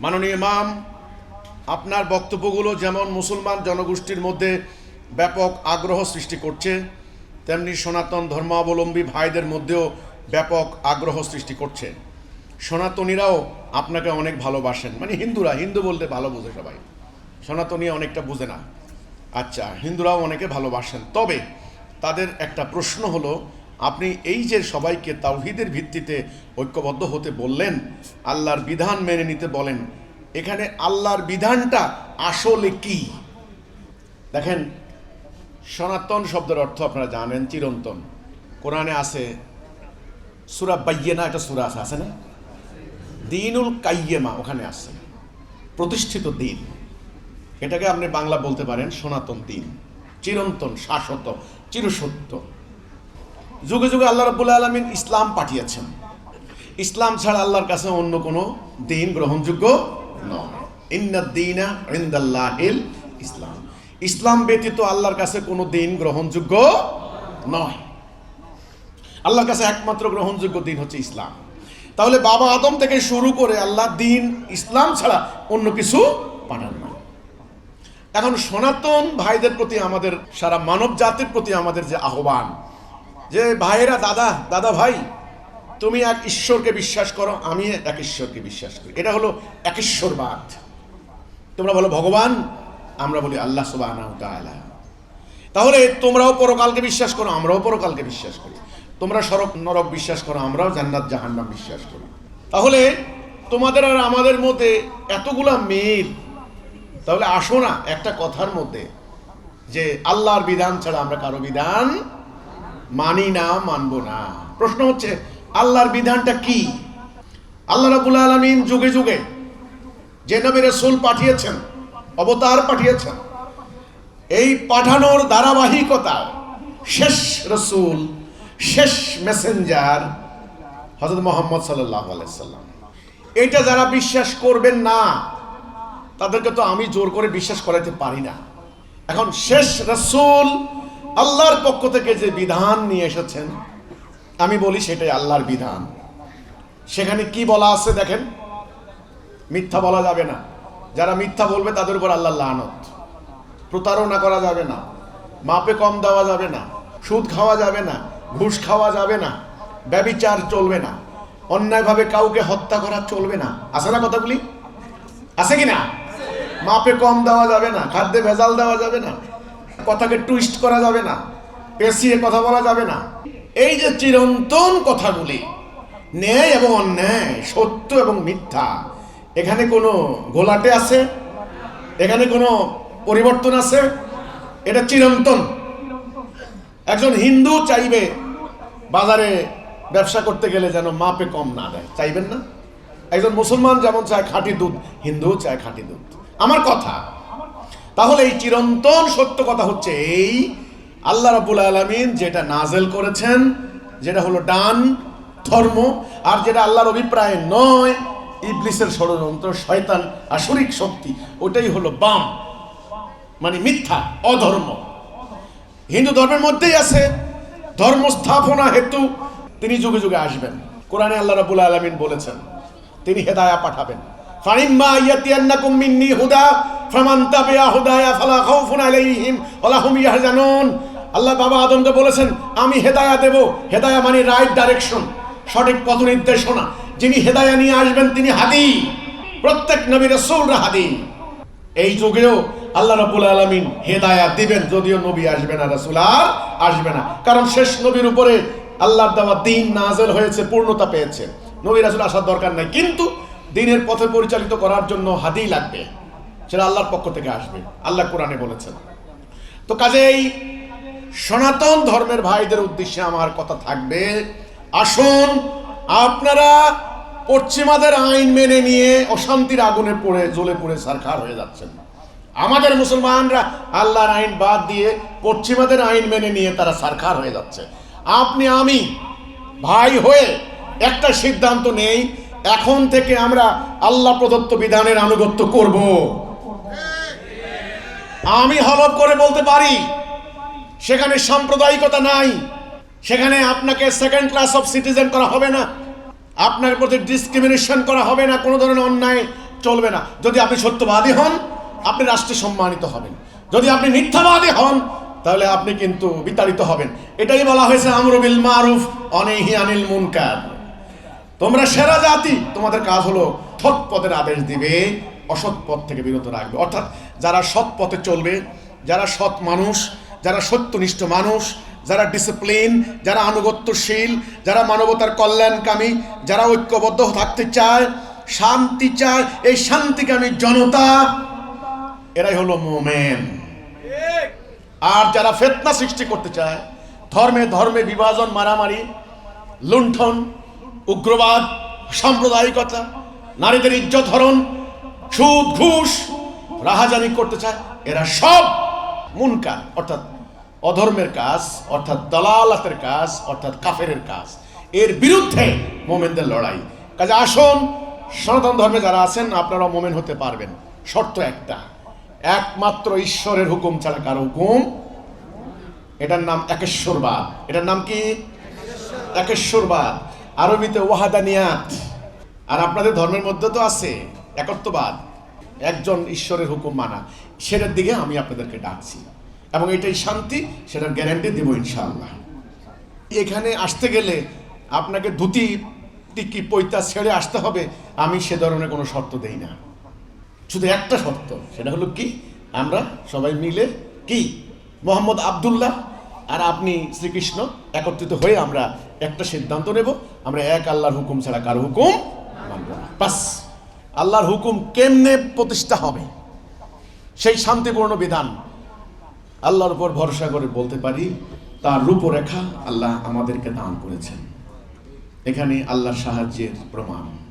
মাননীয় ইমাম, আপনার বক্তব্যগুলো যেমন মুসলমান জনগোষ্ঠীর মধ্যে ব্যাপক আগ্রহ সৃষ্টি করছে, তেমনি সনাতন ধর্মাবলম্বী ভাইদের মধ্যেও ব্যাপক আগ্রহ সৃষ্টি করছে। সনাতনীরাও আপনাকে অনেক ভালোবাসেন। মানে হিন্দুরা, হিন্দু বলতে ভালো বোঝে সবাই। সনাতনী অনেকটা বোঝে না। আচ্ছা হিন্দুরাও অনেকে ভালোবাসেন। তবে তাদের একটা প্রশ্ন হলো আপনি এই যে সবাইকে তাওহিদের ভিত্তিতে ঐক্যবদ্ধ হতে বললেন, আল্লাহর বিধান মেনে নিতে বলেন, এখানে আল্লাহর বিধানটা আসলে কি? দেখেন, সনাতন শব্দের অর্থ আপনারা জানেন চিরন্তন। কোরআনে আছে, সুরা বাইয়েনা একটা সুরা আছে আছে না? দিনুল কাইয়েমা ওখানে আছে, প্রতিষ্ঠিত দিন। এটাকে আপনি বাংলা বলতে পারেন সনাতন দিন, চিরন্তন, শাশ্বত, চিরসত্য। যুগে যুগে আল্লাহ রবুল্লা আলমিন ইসলাম পাঠিয়েছেন। ইসলাম ছাড়া আল্লাহর কাছে অন্য কোনো দিন গ্রহণযোগ্য নয়। ইসলাম। ইসলাম ব্যতীত আল্লাহর কাছে কোনো দিন গ্রহণযোগ্য নয়। আল্লাহর কাছে একমাত্র গ্রহণযোগ্য দিন হচ্ছে ইসলাম। তাহলে বাবা আদম থেকে শুরু করে আল্লাহ দিন ইসলাম ছাড়া অন্য কিছু পাঠান না এখন সনাতন ভাইদের প্রতি আমাদের, সারা মানব জাতির প্রতি আমাদের যে আহ্বান যে ভাইয়েরা, দাদা দাদা ভাই, তুমি এক ঈশ্বরকে বিশ্বাস করো আমি এক ঈশ্বরকে বিশ্বাস করি। এটা হলো এক ঈশ্বরবাদ। তোমরা বলো, ভগবান? আমরা বলি, আল্লাহ সুবাহ তাহলে তোমরাও পরকালকে বিশ্বাস করো, আমরাও পরকালকে বিশ্বাস করি। তোমরা সরক নরক বিশ্বাস করো, আমরাও জান্নাত, জাহান্নাম বিশ্বাস করি। তাহলে তোমাদের আর আমাদের মধ্যে এতগুলা মিল। তাহলে আসো না একটা কথার মধ্যে, যে আল্লাহর বিধান ছাড়া আমরা কারও বিধান মানি না, মানব না। প্রশ্ন হচ্ছে, আল্লাহর বিধানটা কি? আল্লাহ রাবুল আলমিন যুগে যুগে যে নবী রসুল পাঠিয়েছেন, অবতার পাঠিয়েছেন, এই পাঠানোর ধারাবাহিকতা শেষ রসুল, শেষ মেসেঞ্জার হজরত মোহাম্মদ সাল্লাহ আলাইসাল্লাম এটা যারা বিশ্বাস করবেন না, তাদেরকে তো আমি জোর করে বিশ্বাস করাইতে পারি না। এখন শেষ রসুল আল্লাহর পক্ষ থেকে যে বিধান নিয়ে এসেছেন, আমি বলি সেটাই আল্লাহর বিধান। সেখানে কি বলা আছে দেখেন? মিথ্যা বলা যাবে না। যারা মিথ্যা বলবে তাদের উপর আল্লাহ লানত। প্রতারণা করা যাবে না। মাপে কম দেওয়া যাবে না। সুদ খাওয়া যাবে না। ঘুষ খাওয়া যাবে না। ব্যবিচার চলবে না। অন্যায়ভাবে কাউকে হত্যা করা চলবে না। আছে না কথাগুলি? আছে কি না মাপে কম দেওয়া যাবে না। খাদ্যে ভেজাল দেওয়া যাবে না। কথাকে টুইস্ট করা যাবে না পেঁচিয়ে কথা বলা যাবে না। এই যে চিরন্তন কথাগুলি, ন্যায় এবং অন্যায়, সত্য এবং মিথ্যা, এখানে কোনো ঘোলাটে আছে? এখানে কোনো পরিবর্তন আছে? এটা চিরন্তন। একজন হিন্দু চাইবে বাজারে ব্যবসা করতে গেলে যেন মাপে কম না দেয়, চাইবেন না? একজন মুসলমান যেমন চায় খাঁটি দুধ হিন্দু চায় খাঁটি দুধ। আমার কথা তাহলে এই চিরন্তন সত্য কথা হচ্ছে এই আল্লাহ রাবুল আলমিন যেটা নাজেল করেছেন, যেটা হলো ডান ধর্ম, আর যেটা আল্লাহর অভিপ্রায় নয়, ইবলিসের ষড়যন্ত্র, শয়তান, আসরিক শক্তি, ওটাই হলো বাম মানে মিথ্যা, অধর্ম। হিন্দু ধর্মের মধ্যেই আছে, ধর্ম স্থাপনা হেতু, তিনি যুগে যুগে আসবেন। কোরআনে আল্লাহ রাবুল আলমিন বলেছেন, তিনি হেদায়া পাঠাবেন। ফারিম্মা ইয়াতিয়ান্নাকুম হুদা, ফামান তাবিয়া হুদায়া ফালা আলাইহিম ওয়ালা হুম ইয়াহজানুন। আল্লাহ বাবা আদমকে বলেছেন, আমি হেদায়া দেব। হেদায়া মানে রাইট ডাইরেকশন সঠিক পথ নির্দেশনা। যিনি হেদায়া নিয়ে আসবেন, তিনি হাদি। প্রত্যেক নবী রাসূলরা হাদি। এই যুগেও আল্লাহ রাব্বুল আলামিন হেদায়া দিবেন, যদিও নবী আসবে না, রাসূল আর আসবে না। কারণ শেষ নবীর উপরে আল্লাহর দেওয়া দিন নাজেল হয়েছে, পূর্ণতা পেয়েছে। নবী রাসূল আসার দরকার নাই। কিন্তু দিনের পথে পরিচালিত করার জন্য হাদি লাগবে। সেটা আল্লাহর পক্ষ থেকে আসবে। আল্লাহ কোরআনে বলেছেন। তো কাজেই সনাতন ধর্মের ভাইদের উদ্দেশ্যে আমার কথা থাকবে। আসুন, আপনারা পশ্চিমাদের আইন মেনে নিয়ে অশান্তির আগুনে পড়ে, জ্বলে পড়ে সারখার হয়ে যাচ্ছেন। আমাদের মুসলমানরা আল্লাহর আইন বাদ দিয়ে পশ্চিমাদের আইন মেনে নিয়ে তারা সারখার হয়ে যাচ্ছে। আপনি, আমি ভাই হয়ে একটা সিদ্ধান্ত নেই এখন থেকে আমরা আল্লাহ প্রদত্ত বিধানের আনুগত্য করব। আমি হলফ করে বলতে পারি, সেখানে সাম্প্রদায়িকতা নাই, সেখানে আপনাকে সেকেন্ড ক্লাস অফ সিটিজেন করা হবে না, আপনার প্রতি ডিসক্রিমিনেশন করা হবে না, কোনো ধরনের অন্যায় চলবে না। যদি আপনি সত্যবাদী হন, আপনি রাষ্ট্রে সম্মানিত হবেন। যদি আপনি মিথ্যাবাদী হন, তাহলে আপনি কিন্তু বিতাড়িত হবেন। এটাই বলা হয়েছে আমরবিল মারুফ, অনেহি আনিল মুনকার। তোমরা সেরা জাতি। তোমাদের কাজ হলো সৎ পথের আদেশ দিবে, অসৎ পথ থেকে বিরত রাখবে। অর্থাৎ যারা সৎ পথে চলবে, যারা সৎ মানুষ, যারা সত্যনিষ্ঠ মানুষ, যারা ডিসিপ্লিন যারা আনুগত্যশীল, যারা মানবতার কল্যাণকামী, যারা ঐক্যবদ্ধ থাকতে চায়, শান্তি চায়, এই শান্তিকামী জনতা, এরাই হলো মোমেন। আর যারা ফেতনা সৃষ্টি করতে চায়, ধর্মে ধর্মে বিভাজন, মারামারি, লুণ্ঠন উগ্রবাদ, সাম্প্রদায়িকতা, নারীদের ইজ্জত হরণ, সুদ, ঘুষ, রাহাজানি করতে চায়, এরা সব মুনকার, অর্থাৎ অধর্মের কাজ, অর্থাৎ দলালাতের কাজ, অর্থাৎ কাফেরের কাজ। এর বিরুদ্ধে মোমেনদের লড়াই। কাজে আসুন, সনাতন ধর্মে যারা আছেন আপনারা মোমেন হতে পারবেন। শর্ত একটা, একমাত্র ঈশ্বরের হুকুম ছাড়া কারও হুকুম এটার নাম একেশ্বরবাদ। এটার নাম কি? একেশ্বরবাদ। আরবিতে ওয়াহাদানিয়াত। আর আপনাদের ধর্মের মধ্যে তো আছে একত্ববাদ। একজন ঈশ্বরের হুকুম মানা। সেটার দিকে আমি আপনাদেরকে ডাকছি। এবং এটাই শান্তি, সেটার গ্যারান্টি দেবো ইনশাআল্লাহ। এখানে আসতে গেলে আপনাকে ধুতি, টিকি, পৈতা ছেড়ে আসতে হবে। আমি সে ধরনের কোনো শর্ত দেই না। শুধু একটা শর্ত, সেটা হলো কি? আমরা সবাই মিলে কি? মোহাম্মদ আবদুল্লাহ আর আপনি শ্রীকৃষ্ণ, একত্রিত হয়ে আমরা একটা সিদ্ধান্ত নেব, আমরা এক আল্লাহর হুকুম ছাড়া কার হুকুম মানব না। বাস, আল্লাহর হুকুম কেমনে প্রতিষ্ঠা হবে? সেই শান্তিপূর্ণ বিধান আল্লাহর উপর ভরসা করে বলতে পারি, তার রূপরেখা আল্লাহ আমাদেরকে দান করেছেন। এখানে আল্লাহর সাহায্যের প্রমাণ।